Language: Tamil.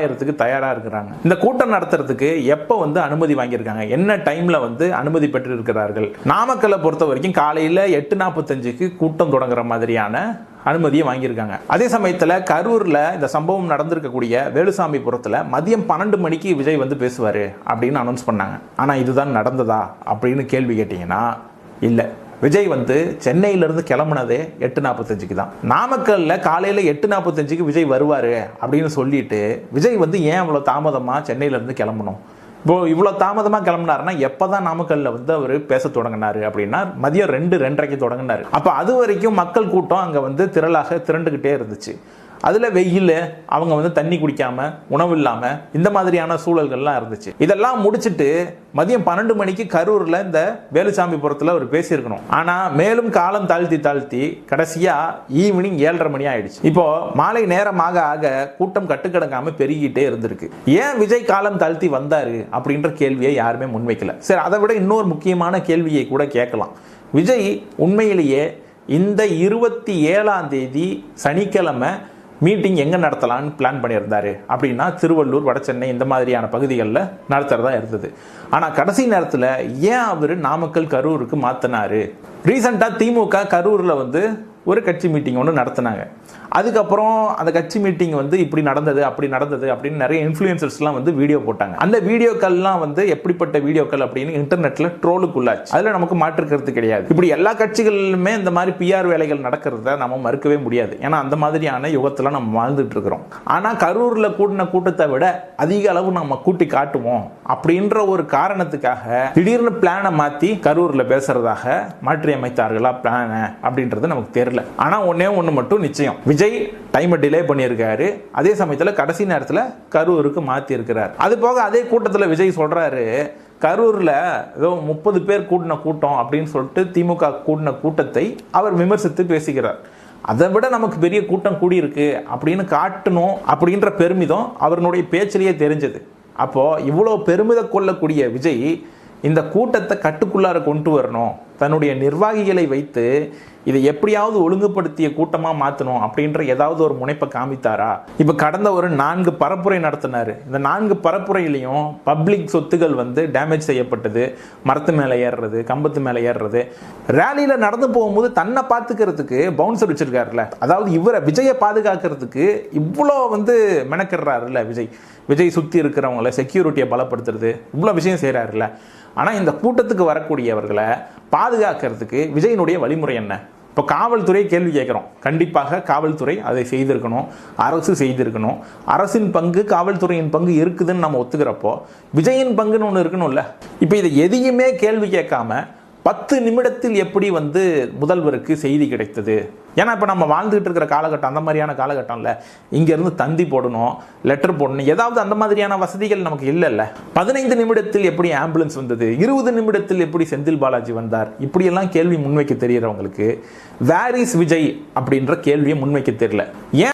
ஆயிரத்துக்கு தயாராக இருக்கிறாங்க. இந்த கூட்டம் நடத்துறதுக்கு எப்போ வந்து அனுமதி வாங்கியிருக்காங்க? என்ன டைமில் வந்து அனுமதி பெற்று இருக்கிறார்கள் நாமக்கல்லை பொறுத்த வரைக்கும் காலையில் எட்டு நாற்பத்தஞ்சுக்கு கூட்டம் தொடங்குற மாதிரியான அனுமதியை வாங்கியிருக்காங்க. அதே சமயத்தில் கரூரில் இந்த சம்பவம் நடந்திருக்கக்கூடிய வேலுசாமிபுரத்தில் மதியம் பன்னெண்டு மணிக்கு விஜய் வந்து பேசுவார் அப்படின்னு அனௌன்ஸ் பண்ணாங்க. ஆனால் இதுதான் நடந்ததா அப்படின்னு கேள்வி கேட்டிங்கன்னா இல்லை. விஜய் வந்து சென்னையிலேருந்து கிளம்புனதே எட்டு நாற்பத்தஞ்சுக்கு தான். நாமக்கல்லில் காலையில் எட்டு நாற்பத்தஞ்சுக்கு விஜய் வருவார் அப்படின்னு சொல்லிட்டு விஜய் வந்து ஏன் அவ்வளோ தாமதமாக சென்னையிலேருந்து கிளம்பணும்? இப்போ இவ்வளோ தாமதமாக கிளம்புனாருன்னா எப்போ தான் நாமக்கல்ல வந்து அவர் பேச தொடங்கினாரு அப்படின்னா மதியம் ரெண்டு ரெண்டரைக்கு தொடங்கினார். அப்போ அது வரைக்கும் மக்கள் கூட்டம் அங்கே வந்து திரளாக திரண்டுக்கிட்டே இருந்துச்சு. அதில் வெயில் அவங்க வந்து தண்ணி குடிக்காமல் உணவு இல்லாமல் இந்த மாதிரியான சூழல்கள்லாம் இருந்துச்சு. இதெல்லாம் முடிச்சுட்டு மதியம் பன்னெண்டு மணிக்கு கரூரில் இந்த வேலுசாமிபுரத்தில் அவர் பேசியிருக்கணும். ஆனால் மேலும் காலம் தாழ்த்தி தாழ்த்தி கடைசியாக ஈவினிங் ஏழரை மணி ஆயிடுச்சு. இப்போ மாலை நேரமாக ஆக கூட்டம் கட்டுக்கடங்காமல் பெருகிட்டே இருந்திருக்கு. ஏன் விஜய் காலம் தாழ்த்தி வந்தார் அப்படின்ற கேள்வியை யாருமே முன்வைக்கல. சரி அதை விட இன்னொரு முக்கியமான கேள்வியை கூட கேட்கலாம். விஜய் உண்மையிலேயே இந்த இருபத்தி ஏழாம் தேதி சனிக்கிழமை மீட்டிங் எங்கே நடத்தலாம்னு பிளான் பண்ணியிருந்தாரு. அப்படின்னா திருவள்ளூர் வடசென்னை இந்த மாதிரியான பகுதிகளில் நடத்துகிறதா இருந்தது. ஆனால் கடைசி நேரத்தில் ஏன் அவர் நாமக்கல் கரூருக்கு மாற்றினாரு ரீசெண்டாக திமுக கரூரில் வந்து ஒரு கட்சி மீட்டிங் ஒன்று நடத்தினாங்க. அதுக்கப்புறம் அந்த கட்சி மீட்டிங் வந்து இப்படி நடந்தது அப்படி நடந்தது அப்படின்னு நிறைய இன்ஃப்ளூயன்சர்ஸ்லாம் வந்து வீடியோ போட்டாங்க. அந்த வீடியோக்கள்லாம் வந்து எப்படிப்பட்ட வீடியோக்கள் அப்படின்னு இன்டர்நெட்ல ட்ரோலுக்குள்ளாச்சு அதில் நமக்கு மாற்றுக்கிறது கிடையாது. இப்படி எல்லா கட்சிகளிலுமே இந்த மாதிரி பிஆர் வேலைகள் நடக்கிறத நம்ம மறுக்கவே முடியாது. ஏன்னா அந்த மாதிரியான யுகத்தில் நம்ம வாழ்ந்துட்டு இருக்கிறோம். ஆனால் கரூரில் கூட்டின கூட்டத்தை விட அதிக அளவு நம்ம கூட்டி காட்டுவோம் அப்படின்ற ஒரு காரணத்துக்காக திடீர்னு பிளானை மாற்றி கரூரில் பேசுறதாக மாற்றியமைத்தார்களா பிளானை அப்படின்றது நமக்கு தெரியும் தெரில ஆனால் ஒன்றே ஒன்று மட்டும் நிச்சயம். விஜய் டைமை டிலே பண்ணியிருக்காரு. அதே சமயத்தில் கடைசி நேரத்தில் கரூருக்கு மாற்றியிருக்கிறார் அது போக அதே கூட்டத்தில் விஜய் சொல்கிறாரு கரூரில் ஏதோ முப்பது பேர் கூட்டின கூட்டம் அப்படின்னு சொல்லிட்டு திமுக கூட்டின கூட்டத்தை அவர் விமர்சித்து பேசுகிறார். அதை விட நமக்கு பெரிய கூட்டம் கூடியிருக்கு. அப்படின்னு காட்டணும் அப்படின்ற பெருமிதம் அவருடைய பேச்சிலேயே தெரிஞ்சது. அப்போது இவ்வளோ பெருமித கொள்ளக்கூடிய விஜய் இந்த கூட்டத்தை கட்டுக்குள்ளார கொண்டு வரணும். தன்னுடைய நிர்வாகிகளை வைத்து இதை எப்படியாவது ஒழுங்குபடுத்திய கூட்டமாக மாற்றணும் அப்படின்ற ஏதாவது ஒரு முனைப்பை காமித்தாரா? இப்போ கடந்த ஒரு நான்கு பரப்புரை நடத்தினார். இந்த நான்கு பரப்புரையிலையும் பப்ளிக் சொத்துகள் வந்து டேமேஜ் செய்யப்பட்டது. மரத்து மேலே ஏறுறது கம்பத்து மேலே ஏறுறது. ரேலியில் நடந்து போகும்போது தன்னை பார்த்துக்கிறதுக்கு பவுன்சர் வச்சிருக்காருல்ல. அதாவது இவரை விஜயை பாதுகாக்கிறதுக்கு இவ்வளோ வந்து மெனக்கிடுறாருல்ல விஜய். விஜய் சுற்றி இருக்கிறவங்கள செக்யூரிட்டியை பலப்படுத்துறது. இவ்வளோ விஷயம் செய்கிறாருல்ல ஆனால் இந்த கூட்டத்துக்கு வரக்கூடியவர்களை பாதுகாக்கிறதுக்கு விஜயனுடைய வழிமுறை என்ன? இப்போ காவல்துறை கேள்வி கேட்குறோம். கண்டிப்பாக காவல்துறை அதை செய்திருக்கணும். அரசு செய்திருக்கணும். அரசின் பங்கு காவல்துறையின் பங்கு இருக்குதுன்னு நம்ம ஒத்துக்கிறப்போ விஜயின் பங்குன்னு ஒன்று இருக்கணும்ல. இப்போ இதை எதையுமே கேள்வி கேட்காம பத்து நிமிடத்தில் எப்படி வந்து முதல்வருக்கு செய்தி கிடைத்தது? ஏன்னா இப்போ நம்ம வாழ்ந்துகிட்டு இருக்கிற காலகட்டம் அந்த மாதிரியான காலகட்டம்ல இங்கேருந்து தந்தி போடணும் லெட்டர் போடணும் ஏதாவது அந்த மாதிரியான வசதிகள் நமக்கு இல்லைல்ல. பதினைந்து நிமிடத்தில் எப்படி ஆம்புலன்ஸ் வந்தது? இருபது நிமிடத்தில் எப்படி செந்தில் பாலாஜி வந்தார்? இப்படியெல்லாம் கேள்வி முன்வைக்க தெரியறவங்களுக்கு வேர் இஸ் விஜய் அப்படின்ற கேள்வியை முன்வைக்க தெரியல. ஏன்